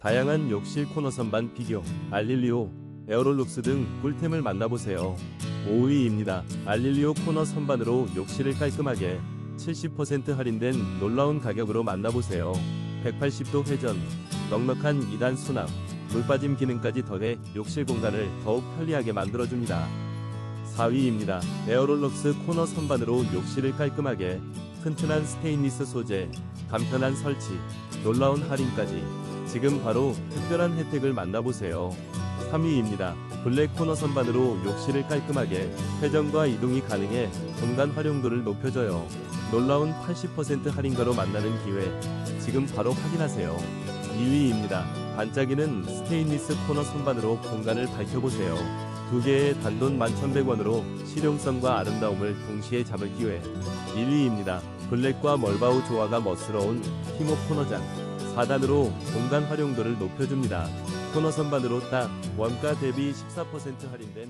다양한 욕실 코너 선반 비교, 알릴리오, 에어롤룩스 등 꿀템을 만나보세요. 5위입니다. 알릴리오 코너 선반으로 욕실을 깔끔하게 70% 할인된 놀라운 가격으로 만나보세요. 180도 회전, 넉넉한 2단 수납, 물빠짐 기능까지 더해 욕실 공간을 더욱 편리하게 만들어줍니다. 4위입니다. 에어롤럭스 코너 선반으로 욕실을 깔끔하게 튼튼한 스테인리스 소재, 간편한 설치, 놀라운 할인까지 지금 바로 특별한 혜택을 만나보세요. 3위입니다. 블랙 코너 선반으로 욕실을 깔끔하게 회전과 이동이 가능해 공간 활용도를 높여줘요. 놀라운 80% 할인가로 만나는 기회 지금 바로 확인하세요. 2위입니다. 반짝이는 스테인리스 코너 선반으로 공간을 밝혀보세요. 두 개의 단돈 11,100원으로 실용성과 아름다움을 동시에 잡을 기회. 1위입니다. 블랙과 멀바우 조화가 멋스러운 팀오 코너장. 4단으로 공간 활용도를 높여줍니다. 코너 선반으로 딱 원가 대비 14% 할인된